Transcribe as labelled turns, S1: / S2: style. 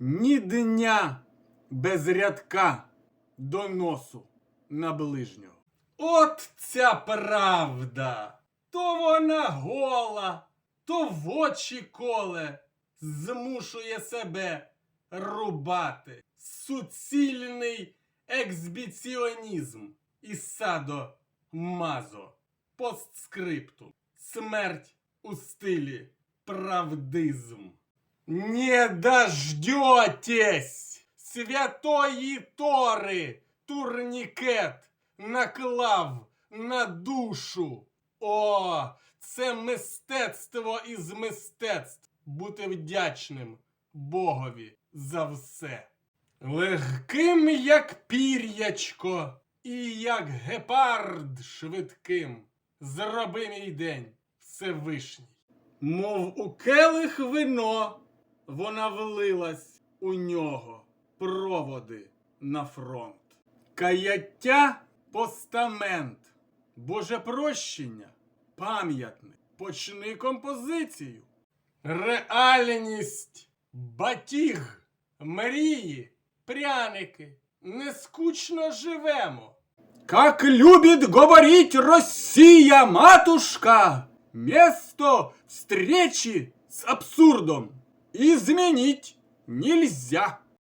S1: ні дня без рядка доносу на ближнього. От ця правда! То вона гола, то в очі коле, змушує себе рубати. Суцільний ексбіціонізм і садо мазо. Постскриптум. Смерть у стилі правдизм. Не дождетесь святої Тори, турнікет наклав на душу. О, це мистецтво із мистецтв бути вдячним Богові за все. Легким, як пір'ячко, і як гепард швидким. Зроби мій день Всевишній. Мов у келих вино, вона влилась у нього проводи на фронт. Каяття постамент, Боже прощення, пам'ятник, почни композицію. Реальність, батіг, мрії, пряники, нескучно живемо. Как любит говорить Россия, матушка, место встречи с абсурдом изменить нельзя.